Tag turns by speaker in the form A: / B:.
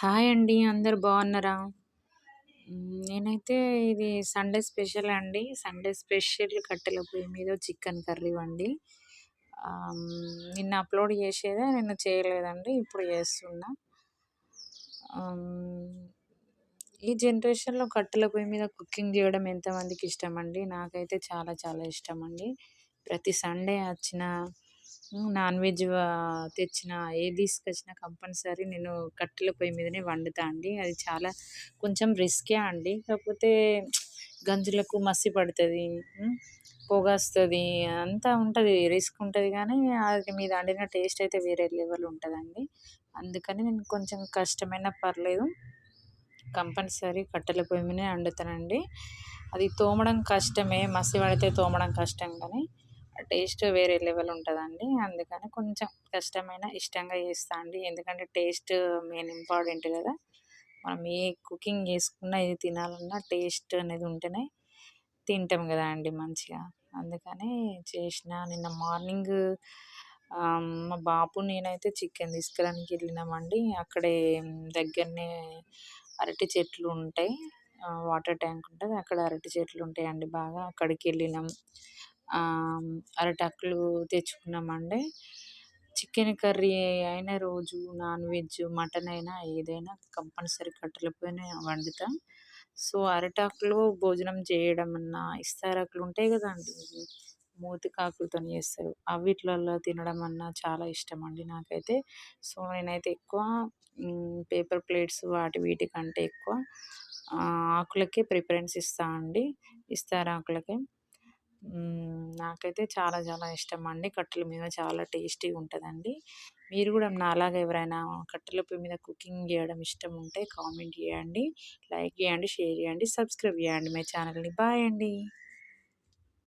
A: Hi అండి. అందరు బాగున్నారా? నేనైతే ఇది సండే స్పెషల్ అండి. సండే స్పెషల్ కట్టెల పొయ్యి మీద చికెన్ కర్రీ వండి నిన్న అప్‌లోడ్ చేసేదే నిన్న చేయలేదండి. ఇప్పుడు చేస్తున్నా. ఈ జనరేషన్‌లో కట్టెల పొయ్యి మీద కుకింగ్ చేయడం ఎంతమందికి ఇష్టమండి? నాకైతే చాలా చాలా ఇష్టమండి. ప్రతి సండే వచ్చిన నాన్ వెజ్ తెచ్చిన ఏ ఏది తీసుకొచ్చినా కంపల్సరీ నేను కట్టెల పొయ్యి మీదనే వండుతా అండి. అది చాలా కొంచెం రిస్కే అండి. కాకపోతే గంజులకు మసి పడుతుంది పొగస్తుంది అంతా ఉంటుంది రిస్క్ ఉంటుంది కానీ అది మీద వండిన టేస్ట్ అయితే వేరే లెవెల్ ఉంటుందండి అందుకని నేను కొంచెం కష్టమైనా పర్లేదు కంపల్సరీ కట్టెల పొయ్యి మీదనే వండుతానండి. అది తోమడం కష్టమే. మసి పడితే తోమడం కష్టం కానీ టేస్ట్ వేరే లెవెల్ ఉంటుందండి అందుకని కొంచెం కష్టమైన ఇష్టంగా చేస్తా అండి. ఎందుకంటే టేస్ట్ మెయిన్ ఇంపార్టెంట్ కదా మనం ఏ కుకింగ్ చేసుకున్నా, ఏది తినాలన్నా టేస్ట్ అనేది ఉంటేనే తింటాం కదా అండి మంచిగా. అందుకని చేసిన నిన్న మార్నింగ్ మా బాబు నేనైతే చికెన్ తీసుకురానికి వెళ్ళినామండి. అక్కడే దగ్గరనే అరటి చెట్లు ఉంటాయి. వాటర్ ట్యాంక్ ఉంటుంది అక్కడ అరటి చెట్లు ఉంటాయండి బాగా. అక్కడికి వెళ్ళినాం అరటాకులు తెచ్చుకున్నామండి. చికెన్ కర్రీ అయిన రోజు నాన్ వెజ్, మటన్ అయినా ఏదైనా కంపల్సరీ కట్టెల పొయ్యినే సో, అరిటాకులో భోజనం చేయడం అన్నా, ఇస్తారాకులు ఉంటాయి కదండి మూతికాకులతోని చేస్తారు. అవిట్లలో తినడం అన్నా చాలా ఇష్టం అండి నాకైతే. సో, నేనైతే ఎక్కువ పేపర్ ప్లేట్స్ వాటి వీటికంటే ఎక్కువ ఆకులకే ప్రిఫరెన్స్ ఇస్తా అండి. ఇస్తారాకులకే. నాకైతే చాలా చాలా ఇష్టం అండి కట్టెల మీద చాలా టేస్టీగా ఉంటుందండి మీరు కూడా నాలాగా ఎవరైనా కట్టెల పొయ్యి మీద కుకింగ్ చేయడం ఇష్టం ఉంటే కామెంట్ చేయండి. లైక్ చేయండి షేర్ చేయండి సబ్స్క్రైబ్ చేయండి. మై ఛానల్‌ని. బాయ్ అండి.